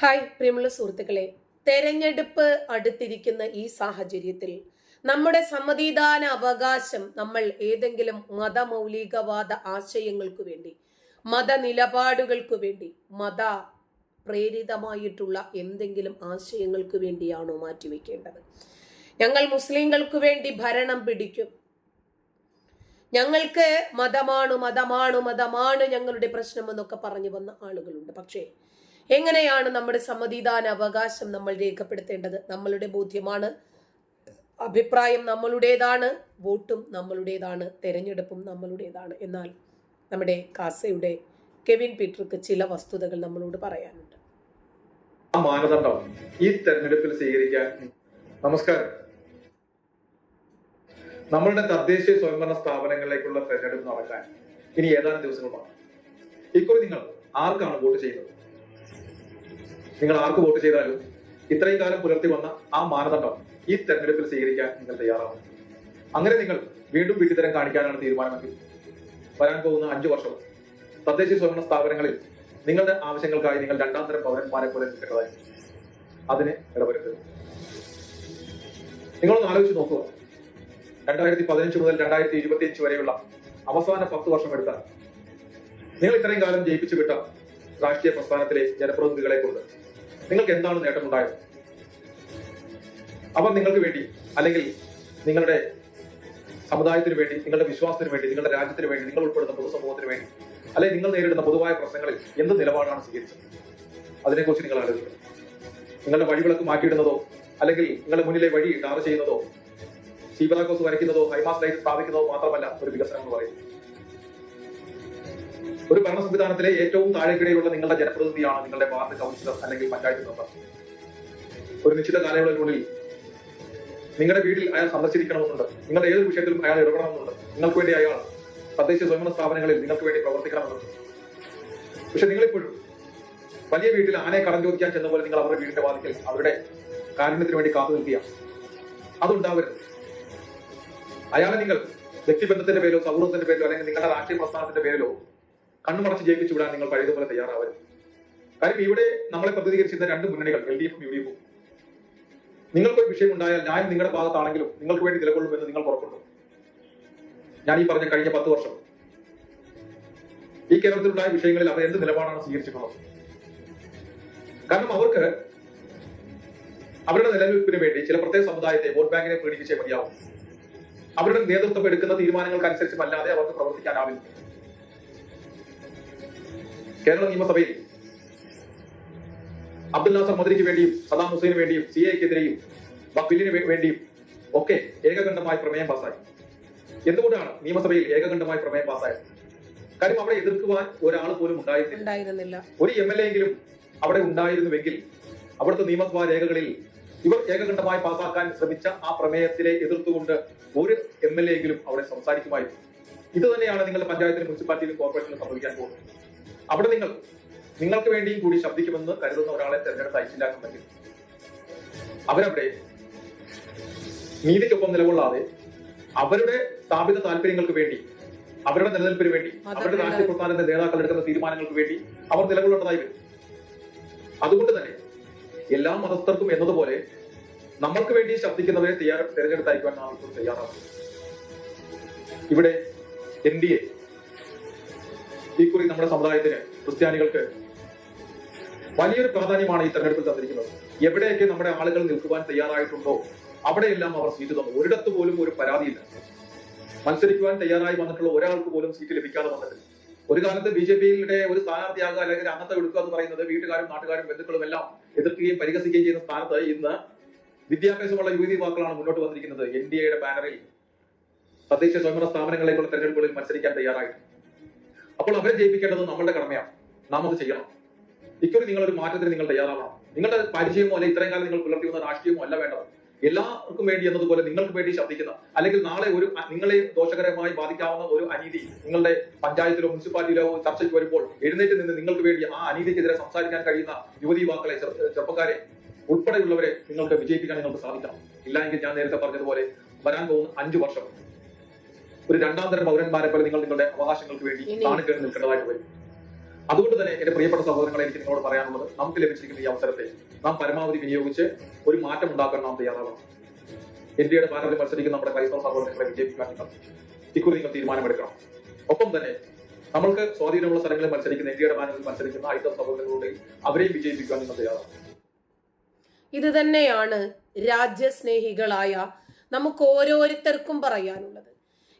Hi പ്രിയമുള്ള സുഹൃത്തുക്കളെ. തെരഞ്ഞെടുപ്പ് അടുത്തിരിക്കുന്ന ഈ സാഹചര്യത്തിൽ നമ്മുടെ സമ്മതിദാന അവകാശം നമ്മൾ ഏതെങ്കിലും മതമൗലികവാദ ആശയങ്ങൾക്ക് വേണ്ടി മതനിലപാടുകൾക്ക് വേണ്ടി മത പ്രേരിതമായിട്ടുള്ള എന്തെങ്കിലും ആശയങ്ങൾക്ക് വേണ്ടിയാണോ മാറ്റിവെക്കേണ്ടത്? ഞങ്ങൾ മുസ്ലിങ്ങൾക്ക് വേണ്ടി ഭരണം പിടിക്കും. ഞങ്ങൾക്ക് മതമാണ് മതമാണ് മതമാണ് ഞങ്ങളുടെ പ്രശ്നം എന്നൊക്കെ പറഞ്ഞു വന്ന ആളുകളുണ്ട്. പക്ഷേ എങ്ങനെയാണ് നമ്മുടെ സമ്മതിദാന അവകാശം നമ്മൾ രേഖപ്പെടുത്തേണ്ടത്? നമ്മളുടെ ബോധ്യമാണ്. അഭിപ്രായം നമ്മളുടേതാണ്. വോട്ടും നമ്മളുടേതാണ്. തെരഞ്ഞെടുപ്പും നമ്മളുടേതാണ്. എന്നാൽ നമ്മുടെ കാസയുടെ കെവിൻ പീറ്റർക്ക് ചില വസ്തുതകൾ നമ്മളോട് പറയാനുണ്ട്. മാനദണ്ഡം ഈ തെരഞ്ഞെടുപ്പിൽ സ്വീകരിക്കാൻ നമസ്കാരം. നമ്മളുടെ തദ്ദേശീയ സ്വയംഭരണ സ്ഥാപനങ്ങളിലേക്കുള്ള തെരഞ്ഞെടുപ്പ് നടക്കാൻ ഇനി ഏതാനും ദിവസങ്ങൾ മാത്രം ഇക്കുറി നിങ്ങൾ ആർക്കാണ് വോട്ട് ചെയ്യുന്നത്? നിങ്ങൾ ആർക്ക് വോട്ട് ചെയ്താലും ഇത്രയും കാലം പുലർത്തി വന്ന ആ മാനദണ്ഡം ഈ തെരഞ്ഞെടുപ്പിൽ സ്വീകരിക്കാൻ നിങ്ങൾ തയ്യാറാവും അങ്ങനെ നിങ്ങൾ വീണ്ടും വിട്ടിത്തരം കാണിക്കാനാണ് തീരുമാനമെങ്കിൽ വരാൻ പോകുന്ന അഞ്ചു വർഷം തദ്ദേശ സ്വയംഭരണ സ്ഥാപനങ്ങളിൽ നിങ്ങളുടെ ആവശ്യങ്ങൾക്കായി നിങ്ങൾ രണ്ടാം തരം പൗരന്മാരെ പോലെ നിൽക്കേണ്ടതായി അതിന് ഇടപെടരുത്. നിങ്ങളൊന്ന് ആലോചിച്ച് നോക്കുക. രണ്ടായിരത്തി പതിനഞ്ച് മുതൽ രണ്ടായിരത്തി ഇരുപത്തി അഞ്ച് വരെയുള്ള അവസാന പത്ത് വർഷം എടുത്താൽ നിങ്ങൾ ഇത്രയും കാലം ജയിപ്പിച്ചു വിട്ട രാഷ്ട്രീയ പ്രസ്ഥാനത്തിലെ ജനപ്രതിനിധികളെ കൊണ്ട് നിങ്ങൾക്ക് എന്താണ് നേട്ടമുണ്ടായത്? അവർ നിങ്ങൾക്ക് വേണ്ടി അല്ലെങ്കിൽ നിങ്ങളുടെ സമുദായത്തിന് വേണ്ടി നിങ്ങളുടെ വിശ്വാസത്തിന് വേണ്ടി നിങ്ങളുടെ രാജ്യത്തിന് വേണ്ടി നിങ്ങൾ ഉൾപ്പെടുന്ന പൊതുസമൂഹത്തിന് വേണ്ടി അല്ലെങ്കിൽ നിങ്ങൾ നേരിടുന്ന പൊതുവായ പ്രശ്നങ്ങളിൽ എന്ത് നിലപാടാണ് സ്വീകരിച്ചത്? അതിനെക്കുറിച്ച് നിങ്ങൾ ആലോചിക്കണം. നിങ്ങളുടെ വഴിവിളക്ക് മാറ്റിയിടുന്നതോ അല്ലെങ്കിൽ നിങ്ങളുടെ മുന്നിലെ വഴി ടാർ ചെയ്യുന്നതോ സീബറാക്കോസ് വരയ്ക്കുന്നതോ ഹൈമാസ് ലൈറ്റ് സ്ഥാപിക്കുന്നതോ മാത്രമല്ല ഒരു വികസനം എന്ന് പറയുന്നത്. ഒരു ഭരണ സംവിധാനത്തിലെ ഏറ്റവും താഴെക്കിടയിലുള്ള നിങ്ങളുടെ ജനപ്രതിനിധിയാണ് നിങ്ങളുടെ വാർഡ് കൗൺസിലർ അല്ലെങ്കിൽ പഞ്ചായത്ത് മെമ്പർ. ഒരു നിശ്ചിത കാലയളവിനുള്ളിൽ നിങ്ങളുടെ വീട്ടിൽ അയാൾ സന്ദർശിക്കണമെന്നുണ്ട്. നിങ്ങളുടെ ഏതൊരു വിഷയത്തിലും അയാൾ ഇടപെടണമെന്നുണ്ട്. നിങ്ങൾക്ക് വേണ്ടി അയാൾ തദ്ദേശ സ്വയംഭരണ സ്ഥാപനങ്ങളിൽ നിങ്ങൾക്ക് വേണ്ടി പ്രവർത്തിക്കണമെന്നുണ്ട്. പക്ഷെ നിങ്ങളിപ്പോഴും വലിയ വീട്ടിൽ ആനയെ കടം ചോദിക്കാൻ ചെന്ന പോലെ നിങ്ങൾ അവരുടെ വീടിന്റെ വാതിക്കൽ അവരുടെ കാരുണ്യത്തിന് വേണ്ടി കാത്തു നിൽക്കുക. അതുണ്ടാവരുത്. അയാളെ നിങ്ങൾ വ്യക്തിബന്ധത്തിന്റെ പേരിലോ സൗഹൃദത്തിന്റെ പേരിലോ അല്ലെങ്കിൽ നിങ്ങളുടെ രാഷ്ട്രീയ പ്രസ്ഥാനത്തിന്റെ പേരിലോ കണ്ണുമടച്ച് ജയിപ്പിച്ചു വിടാൻ നിങ്ങൾ പഴയതുപോലെ തയ്യാറാവരുത്. കാര്യം ഇവിടെ നമ്മളെ പ്രതികരിച്ചിരുന്ന രണ്ട് മുന്നണികൾ എൽ ഡി എഫും യു ഡി എഫും നിങ്ങൾക്കൊരു വിഷയം ഉണ്ടായാൽ ഞാൻ നിങ്ങളുടെ ഭാഗത്താണെങ്കിലും നിങ്ങൾക്ക് വേണ്ടി നിലകൊള്ളുമെന്ന് നിങ്ങൾ പുറപ്പെട്ടു ഞാൻ ഈ പറഞ്ഞ കഴിഞ്ഞ പത്ത് വർഷം ഈ കേരളത്തിലുണ്ടായ വിഷയങ്ങളിൽ അവർ എന്ത് നിലപാടാണ് സ്വീകരിച്ചിട്ടുള്ളത്? കാരണം അവർക്ക് അവരുടെ നിലനിൽപ്പിന് വേണ്ടി ചില പ്രത്യേക സമുദായത്തെ വോട്ട് ബാങ്കിനെ പേടിപ്പിച്ചേ മതിയാവും. അവരുടെ നേതൃത്വം എടുക്കുന്ന തീരുമാനങ്ങൾക്കനുസരിച്ചുമല്ലാതെ അവർക്ക് പ്രവർത്തിക്കാനാവില്ല. കേരള നിയമസഭയിൽ അബ്ദുൽ നാസർ മദരിക്ക് വേണ്ടിയും സദാം ഹുസൈന് വേണ്ടിയും സി എക്കെതിരെയും ബില്ലിന് വേണ്ടിയും ഒക്കെ ഏകകണ്ഠമായി പ്രമേയം പാസ്സായി. എന്തുകൊണ്ടാണ് നിയമസഭയിൽ ഏകകണ്ഠമായി പ്രമേയം പാസ്സായത്? കാര്യം അവിടെ എതിർക്കുവാൻ ഒരാൾ പോലും ഉണ്ടായിരുന്നില്ല. ഉണ്ടായിരുന്നില്ല. ഒരു എം എൽ എ എങ്കിലും അവിടെ ഉണ്ടായിരുന്നുവെങ്കിൽ അവിടുത്തെ നിയമസഭാ രേഖകളിൽ ഇവർ ഏകകണ്ഠമായി പാസാക്കാൻ ശ്രമിച്ച ആ പ്രമേയത്തിലെ എതിർത്തുകൊണ്ട് ഒരു എം എൽ എ എങ്കിലും അവിടെ സംസാരിക്കുമായിരുന്നു. ഇത് തന്നെയാണ് നിങ്ങളുടെ പഞ്ചായത്തിലും മുനിസിപ്പാലിറ്റിയിലും കോർപ്പറേഷനിലും സംഭവിക്കാൻ പോകുന്നത്. അവിടെ നിങ്ങൾ നിങ്ങൾക്ക് വേണ്ടിയും കൂടി ശബ്ദിക്കുമെന്ന് കരുതുന്ന ഒരാളെ തെരഞ്ഞെടുത്ത് അയച്ചില്ലാക്കുമെങ്കിൽ അവരവിടെ നീതിക്കൊപ്പം നിലകൊള്ളാതെ അവരുടെ സ്ഥാപിത താല്പര്യങ്ങൾക്ക് വേണ്ടി അവരുടെ നിലനിൽപ്പിന് വേണ്ടി അവരുടെ രാഷ്ട്രീയ പ്രസ്ഥാനത്തിന്റെ നേതാക്കൾ എടുക്കുന്ന തീരുമാനങ്ങൾക്ക് വേണ്ടി അവർ നിലകൊള്ളേണ്ടതായി വരും. അതുകൊണ്ട് തന്നെ എല്ലാ മതസ്ഥർക്കും എന്നതുപോലെ നമ്മൾക്ക് വേണ്ടി ശബ്ദിക്കുന്നവരെ തയ്യാറ തെരഞ്ഞെടുത്തായിരിക്കുവാൻ നാം ഇപ്പോൾ തയ്യാറാണ്. ഇവിടെ എൻ ഡി എ ഈ നമ്മുടെ സമുദായത്തിന് ക്രിസ്ത്യാനികൾക്ക് വലിയൊരു പ്രാധാന്യമാണ് ഈ തെരഞ്ഞെടുപ്പിൽ തന്നിരിക്കുന്നത്. എവിടെയൊക്കെ നമ്മുടെ ആളുകൾ നിൽക്കുവാൻ തയ്യാറായിട്ടുണ്ടോ അവിടെയെല്ലാം അവർ സീറ്റ് തന്നു. ഒരിടത്ത് പോലും ഒരു പരാതിയില്ല. മത്സരിക്കുവാൻ തയ്യാറായി വന്നിട്ടുള്ള ഒരാൾക്ക് പോലും സീറ്റ് ലഭിക്കാതെ വന്നിട്ടില്ല. ഒരു കാലത്ത് ബി ജെ പിയുടെ ഒരു സ്ഥാനാർത്ഥിയാകുക അല്ലെങ്കിൽ അന്നത്തെ എടുക്കുക എന്ന് പറയുന്നത് വീട്ടുകാരും നാട്ടുകാരും ബന്ധുക്കളും എല്ലാം എതിർക്കുകയും പരിഹസിക്കുകയും ചെയ്യുന്ന സ്ഥാനത്ത് ഇന്ന് വിദ്യാഭ്യാസമുള്ള യുവതി യുവാക്കളാണ് മുന്നോട്ട് വന്നിരിക്കുന്നത്. എൻ ഡി എയുടെ ബാനറിൽ തദ്ദേശ സ്വയംഭരണ സ്ഥാപനങ്ങളെക്കുള്ള തെരഞ്ഞെടുപ്പുകളിൽ മത്സരിക്കാൻ തയ്യാറായിട്ട് അപ്പോൾ അവരെ ജയിപ്പിക്കേണ്ടത് നമ്മളുടെ കടമയാണ്. നാം അത് ചെയ്യണം. ഇക്കൊരു നിങ്ങളൊരു മാറ്റത്തിന് നിങ്ങൾ തയ്യാറാവണം. നിങ്ങളുടെ പരിചയമോ അല്ലെങ്കിൽ ഇത്രയും കാലം നിങ്ങൾ പുലർത്തി വന്ന രാഷ്ട്രീയമോ അല്ല വേണ്ടത്. എല്ലാവർക്കും വേണ്ടി എന്നതുപോലെ നിങ്ങൾക്ക് വേണ്ടി ശബ്ദിക്കുന്ന അല്ലെങ്കിൽ നാളെ ഒരു നിങ്ങളെ ദോഷകരമായി ബാധിക്കാവുന്ന ഒരു അനീതി നിങ്ങളുടെ പഞ്ചായത്തിലോ മുനിസിപ്പാലിറ്റിയിലോ ചർച്ചയ്ക്ക് വരുമ്പോൾ എഴുന്നേറ്റ് നിന്ന് നിങ്ങൾക്ക് വേണ്ടി ആ അനീതിക്കെതിരെ സംസാരിക്കാൻ കഴിയുന്ന യുവതി യുവാക്കളെ ചെറു- ചെറുപ്പക്കാരെ ഉൾപ്പെടെയുള്ളവരെ നിങ്ങൾക്ക് വിജയിപ്പിക്കാൻ നിങ്ങൾക്ക് സാധിക്കണം. ഇല്ലെങ്കിൽ ഞാൻ നേരത്തെ പറഞ്ഞതുപോലെ വരാൻ പോകുന്ന അഞ്ചു വർഷം. ഒരു രണ്ടാം തരം പൗരന്മാരെ പോലെ നിങ്ങൾ നിങ്ങളുടെ അവകാശങ്ങൾക്ക് വേണ്ടി കാണിക്കേണ്ടി നിൽക്കേണ്ടതായിട്ട് വരും. അതുകൊണ്ട് തന്നെ എന്റെ പ്രിയപ്പെട്ട സഹോദരങ്ങളെ എനിക്ക് നിങ്ങളോട് പറയാനുള്ളത് നമുക്ക് ലഭിച്ചിരിക്കുന്ന ഈ അവസരത്തെ നാം പരമാവധി വിനിയോഗിച്ച് ഒരു മാറ്റം ഉണ്ടാക്കാൻ നാം തയ്യാറാവണം. ഇന്ത്യയുടെ പാനലിൽ മത്സരിക്കുന്ന നമ്മുടെ ക്രൈസ്തവ സഹോദരങ്ങളെ വിജയിപ്പിക്കാൻ നിങ്ങൾ ഇക്കുറി നിങ്ങൾ തീരുമാനമെടുക്കണം. ഒപ്പം തന്നെ നമ്മൾക്ക് സ്വാധീനമുള്ള സ്ഥലങ്ങളിൽ മത്സരിക്കുന്ന ഇന്ത്യയുടെ പാനലിൽ മത്സരിക്കുന്ന ഹൈന്ദവ സഹോദരങ്ങളുടെയും അവരെയും വിജയിപ്പിക്കാൻ നിങ്ങൾ തയ്യാറാണ് ഇത് തന്നെയാണ് രാജ്യസ്നേഹികളായ നമുക്ക് ഓരോരുത്തർക്കും പറയാനുള്ളത്.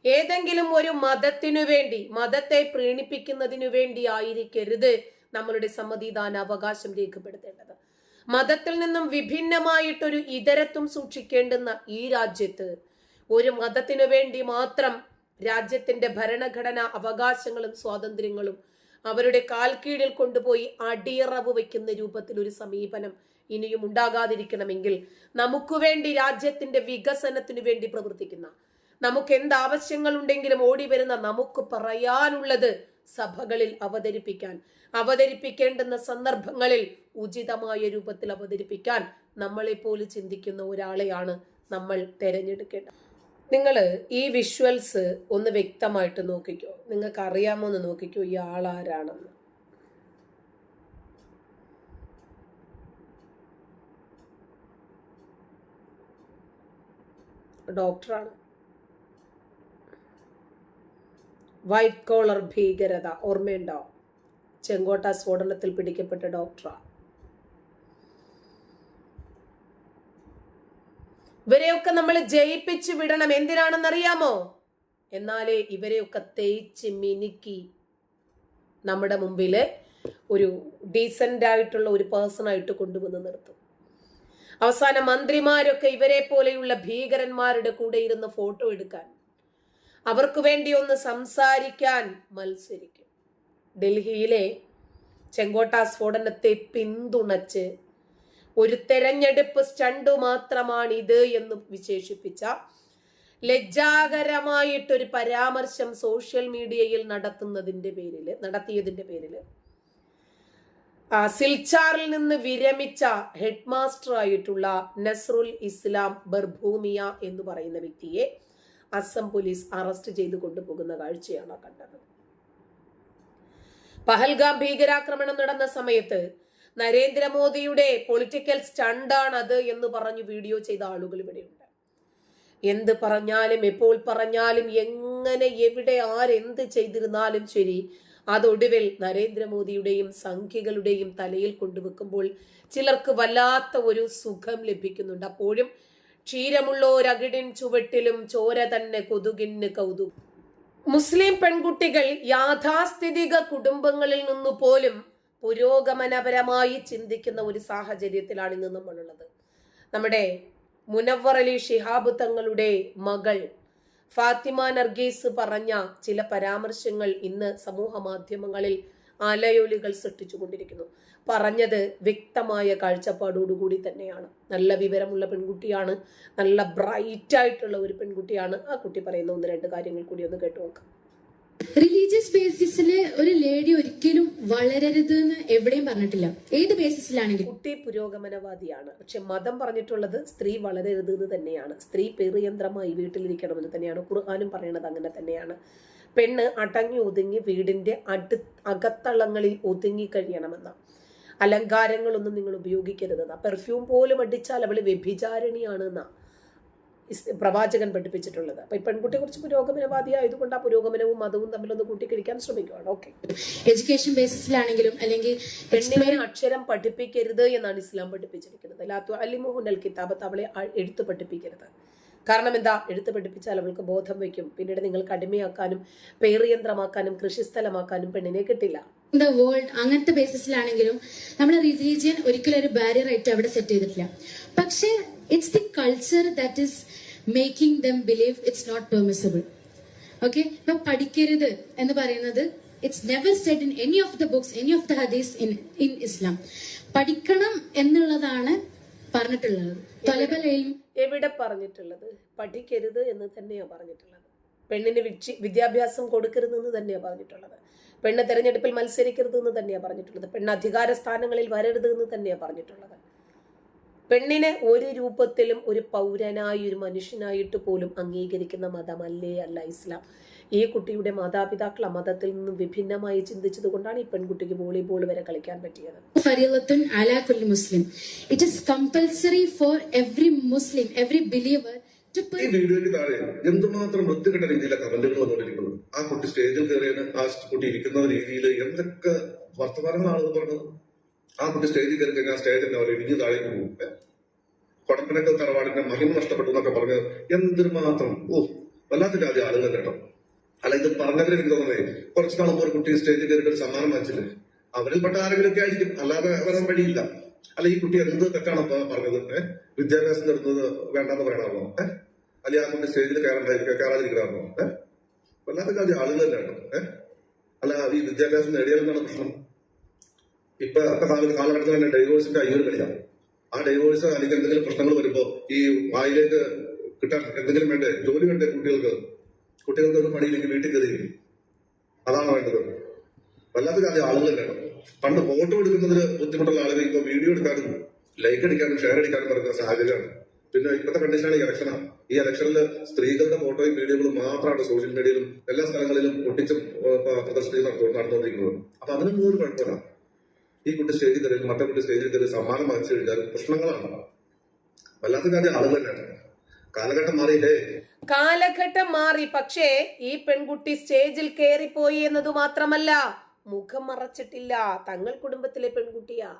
ഏതെങ്കിലും ഒരു മതത്തിനു വേണ്ടി മതത്തെ പ്രീണിപ്പിക്കുന്നതിനു വേണ്ടി ആയിരിക്കരുത് നമ്മളുടെ സമ്മതിദാന അവകാശം രേഖപ്പെടുത്തേണ്ടത്. മതത്തിൽ നിന്നും വിഭിന്നമായിട്ടൊരു ഇതരത്വം സൂക്ഷിക്കേണ്ടുന്ന ഈ രാജ്യത്ത് ഒരു മതത്തിനു വേണ്ടി മാത്രം രാജ്യത്തിന്റെ ഭരണഘടന അവകാശങ്ങളും സ്വാതന്ത്ര്യങ്ങളും അവരുടെ കാൽക്കീഴിൽ കൊണ്ടുപോയി അടിയറവ് വയ്ക്കുന്ന രൂപത്തിൽ ഒരു സമീപനം ഇനിയും ഉണ്ടാകാതിരിക്കണമെങ്കിൽ നമുക്ക് വേണ്ടി രാജ്യത്തിന്റെ വികസനത്തിനു വേണ്ടി പ്രവർത്തിക്കുന്ന നമുക്ക് എന്ത് ആവശ്യങ്ങളുണ്ടെങ്കിലും ഓടി വരുന്ന നമുക്ക് പറയാനുള്ളത് സഭകളിൽ അവതരിപ്പിക്കാൻ അവതരിപ്പിക്കേണ്ടുന്ന സന്ദർഭങ്ങളിൽ ഉചിതമായ രൂപത്തിൽ അവതരിപ്പിക്കാൻ നമ്മളെ പോലെ ചിന്തിക്കുന്ന ഒരാളെയാണ് നമ്മൾ തിരഞ്ഞെടുക്കേണ്ടത്. നിങ്ങൾ ഈ വിഷ്വൽസ് ഒന്ന് വ്യക്തമായിട്ട് നോക്കിക്കോ. നിങ്ങൾക്ക് അറിയാമോ എന്ന് നോക്കിക്കോ ഈ ആളാരാണെന്ന്. ഡോക്ടറാണ്. വൈറ്റ് കോളർ ഭീകരത ഓർമ്മയുണ്ടോ? ചെങ്കോട്ട സ്ഫോടനത്തിൽ പിടിക്കപ്പെട്ട ഡോക്ടറാണ് ഇവരെയൊക്കെ നമ്മൾ ജയിപ്പിച്ചു വിടണം എന്തിനാണെന്നറിയാമോ? എന്നാലേ ഇവരെയൊക്കെ തേച്ച് മിനുക്കി നമ്മുടെ മുമ്പിൽ ഒരു ഡീസന്റ് ആയിട്ടുള്ള ഒരു പേഴ്സണായിട്ട് കൊണ്ടുവന്ന് നിർത്തും. അവസാന മന്ത്രിമാരൊക്കെ ഇവരെ പോലെയുള്ള ഭീകരന്മാരുടെ കൂടെ ഇരുന്ന് ഫോട്ടോ എടുക്കാൻ അവർക്ക് വേണ്ടി ഒന്ന് സംസാരിക്കാൻ മത്സരിക്കും. ഡൽഹിയിലെ ചെങ്കോട്ട സ്ഫോടനത്തെ പിന്തുണച്ച് ഒരു തെരഞ്ഞെടുപ്പ് സ്റ്റണ്ട് മാത്രമാണ് ഇത് എന്ന് വിശേഷിപ്പിച്ച ലജ്ജാകരമായിട്ടൊരു പരാമർശം സോഷ്യൽ മീഡിയയിൽ നടത്തുന്നതിന്റെ പേരിൽ നടത്തിയതിന്റെ പേരിൽ സിൽച്ചാറിൽ നിന്ന് വിരമിച്ച ഹെഡ് മാസ്റ്റർ ആയിട്ടുള്ള നസ്രുൽ ഇസ്ലാം ബർഭൂമിയ എന്ന് പറയുന്ന വ്യക്തിയെ അസം പോലീസ് അറസ്റ്റ് ചെയ്ത് കൊണ്ടുപോകുന്ന കാഴ്ചയാണ് കണ്ടത്. പഹൽഗാം ഭീകരാക്രമണം നടന്ന സമയത്ത് നരേന്ദ്രമോദിയുടെ പൊളിറ്റിക്കൽ സ്റ്റണ്ടാണ് അത് എന്ന് പറഞ്ഞ് വീഡിയോ ചെയ്ത ആളുകൾ ഇവിടെയുണ്ട്. എന്ത് പറഞ്ഞാലും എപ്പോൾ പറഞ്ഞാലും എങ്ങനെ എവിടെ ആരെന്ത് ചെയ്തിരുന്നാലും ശരി അതൊടുവിൽ നരേന്ദ്രമോദിയുടെയും സംഖ്യകളുടെയും തലയിൽ കൊണ്ടുവെക്കുമ്പോൾ ചിലർക്ക് വല്ലാത്ത ഒരു സുഖം ലഭിക്കുന്നുണ്ട്. അപ്പോഴും ക്ഷീരമുള്ള രകിടിൻ ചുവട്ടിലും ചോര തന്നെ കൊതുകിന് കൗതു മുസ്ലിം പെൺകുട്ടികൾ യാഥാസ്ഥിതിക കുടുംബങ്ങളിൽ നിന്നു പോലും പുരോഗമനപരമായി ചിന്തിക്കുന്ന ഒരു സാഹചര്യത്തിലാണ് ഇന്ന് നമ്മളുള്ളത്. നമ്മുടെ മുനവർ അലി ഷിഹാബ് തങ്ങളുടെ മകൾ ഫാത്തിമ നർഗീസ് പറഞ്ഞ ചില പരാമർശങ്ങൾ ഇന്ന് സമൂഹ മാധ്യമങ്ങളിൽ അലയൊലികൾ സൃഷ്ടിച്ചുകൊണ്ടിരിക്കുന്നു. പറഞ്ഞത് വ്യക്തമായ കാഴ്ചപ്പാടോടുകൂടി തന്നെയാണ്. നല്ല വിവരമുള്ള പെൺകുട്ടിയാണ്. നല്ല ബ്രൈറ്റ് ആയിട്ടുള്ള ഒരു പെൺകുട്ടിയാണ്. ആ കുട്ടി പറയുന്ന ഒന്ന് രണ്ട് കാര്യങ്ങൾ കൂടി ഒന്ന് കേട്ടു നോക്കാം. റിലീജിയസ് ബേസിസിൽ ഒരു ലേഡി ഒരിക്കലും വളരരുത് എന്ന് എവിടെയും പറഞ്ഞിട്ടില്ല. ഏത് ബേസിസിലാണെങ്കിലും കുട്ടി പുരോഗമനവാദിയാണ്. പക്ഷെ മതം പറഞ്ഞിട്ടുള്ളത് സ്ത്രീ വളരരുത് എന്ന് തന്നെയാണ്. സ്ത്രീ പെറുയന്ത്രമായി വീട്ടിലിരിക്കണമെന്ന് തന്നെയാണ്. ഖുർആാനും പറയണത് അങ്ങനെ തന്നെയാണ്. പെണ്ണ് അടങ്ങി ഒതുങ്ങി വീടിന്റെ അടു അകത്തളങ്ങളിൽ ഒതുങ്ങി കഴിയണമെന്ന അലങ്കാരങ്ങളൊന്നും നിങ്ങൾ ഉപയോഗിക്കരുതെന്ന പെർഫ്യൂം പോലും അടിച്ചാൽ അവൾ വ്യഭിചാരിണിയാണ് എന്നാ പ്രവാചകൻ പഠിപ്പിച്ചിട്ടുള്ളത്. അപ്പൊ ഈ പെൺകുട്ടി കുറച്ച് പുരോഗമനവാദി ആയതുകൊണ്ട് ആ പുരോഗമനവും മതവും തമ്മിലൊന്ന് കൂട്ടിക്കഴിക്കാൻ ശ്രമിക്കുകയാണ് ഓക്കെ എഡ്യൂക്കേഷൻ ബേസിസിലാണെങ്കിലും അല്ലെങ്കിൽ പെണ്ണിനെ അക്ഷരം പഠിപ്പിക്കരുത് എന്നാണ് ഇസ്ലാം പഠിപ്പിച്ചിരിക്കുന്നത്. ലാത്തു അലിമുഹുനൽ കിതാബത്ത് അവളെ എഴുത്ത് പഠിപ്പിക്കരുത്. കാരണം എന്താ? എഴുത്ത് പഠിപ്പിച്ചാൽ അവൾക്ക് ബോധം വയ്ക്കും. പിന്നീട് നിങ്ങൾക്ക് അടിമയാക്കാനും പേറിയന്ത്രമാക്കാനും കൃഷിസ്ഥലമാക്കാനും പെണ്ണിനെ കിട്ടില്ല. ദ വേൾഡ് അങ്ങനത്തെ ബേസിസിലാണെങ്കിലും നമ്മുടെ റിലീജിയൻ ഒരിക്കലും ഒരു ബാരിയർ ആയിട്ട് അവിടെ സെറ്റ് ചെയ്തിട്ടില്ല. പക്ഷേ it's the culture that is making them believe it's not permissible okay ഇപ്പൊ പഠിക്കരുത് എന്ന് പറയുന്നത് it's never said in any of the books any of the hadith in in Islam പഠിക്കണം എന്നുള്ളതാണ് പറഞ്ഞിട്ടുള്ളത്. എവിടെ പറഞ്ഞിട്ടുള്ളത്? പഠിക്കരുത് എന്ന് തന്നെയാണ് പറഞ്ഞിട്ടുള്ളത്? പെണ്ണിന് വിക്ഷി വിദ്യാഭ്യാസം കൊടുക്കരുതെന്ന് തന്നെയാണ് പറഞ്ഞിട്ടുള്ളത്. പെണ്ണ് തെരഞ്ഞെടുപ്പിൽ മത്സരിക്കരുത് എന്ന് തന്നെയാണ് പറഞ്ഞിട്ടുള്ളത്. പെണ്ണ് അധികാര സ്ഥാനങ്ങളിൽ വരരുത് എന്ന് തന്നെയാണ് പറഞ്ഞിട്ടുള്ളത്. പെണ്ണിനെ ഒരു രൂപത്തിലും ഒരു പൗരനായി ഒരു മനുഷ്യനായിട്ട് പോലും അംഗീകരിക്കുന്ന മതമല്ലേ അല്ല ഇസ്ലാം. ഈ കുട്ടിയുടെ മാതാപിതാക്കൾ ആ മതത്തിൽ നിന്നും വിഭിന്നമായി ചിന്തിച്ചത് കൊണ്ടാണ് ഈ പെൺകുട്ടിക്ക് വോളിബോൾ വരെ കളിക്കാൻ പറ്റിയത്. Muslim. It is compulsory for every Muslim every believer ഈ വീഡിയോയ്ക്ക് താഴെ എന്തുമാത്രം വൃത്തികെട്ട രീതിയിലാണ് കമന്റുകൾ വന്നുകൊണ്ടിരിക്കുന്നത് ആ കുട്ടി സ്റ്റേജിൽ കയറിയാണ് ആ കുട്ടി ഇരിക്കുന്ന രീതിയിൽ എന്തൊക്കെ വർത്തമാനങ്ങളാണ് ഇത് പറഞ്ഞത്? ആ കുട്ടി സ്റ്റേജിൽ കയറി കഴിഞ്ഞാൽ ആ സ്റ്റേജിന്റെ അവർ ഇടിഞ്ഞു താഴേക്ക് പോകും? കൊടപ്പനക്കൽ തറവാടിന്റെ മഹിമ നഷ്ടപ്പെട്ടു എന്നൊക്കെ പറഞ്ഞ് എന്തിനുമാത്രം ഓ വല്ലാത്ത ജാതി ആളുകൾ കേട്ടോ. അല്ല ഇത് പറഞ്ഞതിൽ എനിക്ക് തോന്നുന്നത് കുറച്ചു നാൾ കുട്ടി സ്റ്റേജിൽ കയറിയിട്ട് സമ്മാനം വാങ്ങിച്ചില്ലേ? അവരിൽപ്പെട്ട ആരെങ്കിലുമൊക്കെ ആയിരിക്കും. അല്ലാതെ വരാൻ വഴിയില്ല. അല്ല ഈ കുട്ടി എന്ത് തെറ്റാണ് പറഞ്ഞത്? വിദ്യാഭ്യാസം നേടുന്നത് വേണ്ടെന്ന് പറയണമോ അല്ലെങ്കിൽ ആ കുട്ടി സ്റ്റേജിൽ കയറണ്ടായിരിക്കും? കയറാതിരിക്കണമോ വല്ലാത്ത കാര്യം ആളുകളല്ലാണ് ഏഹ് അല്ല ഈ വിദ്യാഭ്യാസം നേടിയാലെന്നാണ് പ്രശ്നം? ഇപ്പൊ കാല- കാലഘട്ടത്തിൽ തന്നെ ഡൈവോഴ്സിന്റെ അയ്യൂർ കളിയാണ് ആ ഡൈവോഴ്സ് അല്ലെങ്കിൽ എന്തെങ്കിലും പ്രശ്നങ്ങൾ വരുമ്പോ ഈ വായിലേക്ക് കിട്ടാൻ എന്തെങ്കിലും വേണ്ടേ? ജോലി വേണ്ടേ കുട്ടികൾക്ക്? കുട്ടികൾക്ക് ഒരു പണിയിലേക്ക് വീട്ടിൽ കയറി അതാണ് വേണ്ടത്. വല്ലാത്ത കാര്യം ആളുകൾ വേണം പണ്ട് ഫോട്ടോ എടുക്കുന്നതിന് ബുദ്ധിമുട്ടുള്ള ആളുകൾ ഇപ്പൊ വീഡിയോ എടുക്കാനും ലൈക്ക് അടിക്കാനും ഷെയർ അടിക്കാനും പറയുന്ന സാഹചര്യമാണ്. പിന്നെ ഇപ്പോഴത്തെ കണ്ടീഷനാണ് ഇലക്ഷനാണ് ഈ ഇലക്ഷനിൽ സ്ത്രീകളുടെ ഫോട്ടോയും വീഡിയോകളും മാത്രമാണ് സോഷ്യൽ മീഡിയയിലും എല്ലാ സ്ഥലങ്ങളിലും ഒട്ടിച്ചും ഏഹ്, പ- പ്രദർശനം നടന്നു നടന്നുകൊണ്ടിരിക്കുന്നത്. അപ്പൊ അതിനൊന്നും ഒരു കുഴപ്പമില്ല. ഈ കുട്ടി സ്റ്റേജിൽ കയറി മറ്റേ കുട്ടി സ്റ്റേജിൽ കയറി സമ്മാനം വാങ്ങിച്ചു കഴിഞ്ഞാൽ പ്രശ്നങ്ങളാണ്. വല്ലാത്ത കാര്യം തന്നെയാണ്. കാലഘട്ടം മാറിയില്ലേ കാലഘട്ടം മാറി. പക്ഷേ ഈ പെൺകുട്ടി സ്റ്റേജിൽ കയറിപ്പോയി എന്നത് മാത്രമല്ല. മുഖം മറച്ചിട്ടില്ല. തങ്ങൾ കുടുംബത്തിലെ പെൺകുട്ടിയാ.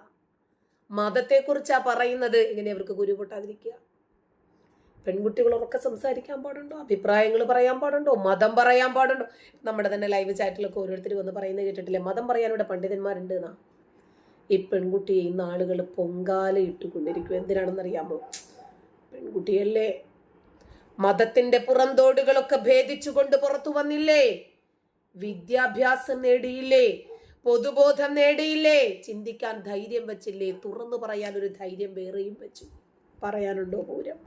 മതത്തെക്കുറിച്ചാ പറയുന്നത്. എങ്ങനെ അവർക്ക് ഗുരു പൊട്ടാതിരിക്കുക. പെൺകുട്ടികൾ ഉറക്കെ സംസാരിക്കാൻ പാടുണ്ടോ? അഭിപ്രായങ്ങൾ പറയാൻ പാടുണ്ടോ? മതം പറയാൻ പാടുണ്ടോ? നമ്മുടെ തന്നെ ലൈവ് ചാറ്റിലൊക്കെ ഓരോരുത്തർ വന്ന് പറയുന്നത് കേട്ടിട്ടില്ലേ? മതം പറയാൻ ഇവിടെ പണ്ഡിതന്മാരുണ്ട് എന്നാ ഈ പെൺകുട്ടിയെ ഇന്ന് ആളുകൾ പൊങ്കാല ഇട്ടുകൊണ്ടിരിക്കും എന്തിനാണെന്നറിയാമോ? പെൺകുട്ടിയല്ലേ. മതത്തിന്റെ പുറന്തോടുകളൊക്കെ ഭേദിച്ചുകൊണ്ട് പുറത്തു വന്നില്ലേ? വിദ്യാഭ്യാസം നേടിയില്ലേ? പൊതുബോധം നേടിയില്ലേ? ചിന്തിക്കാൻ ധൈര്യം വെച്ചില്ലേ? തുറന്നു പറയാൻ ഒരു ധൈര്യം വേറെയും വെച്ചു. പറയാനുണ്ടോ പൂരം?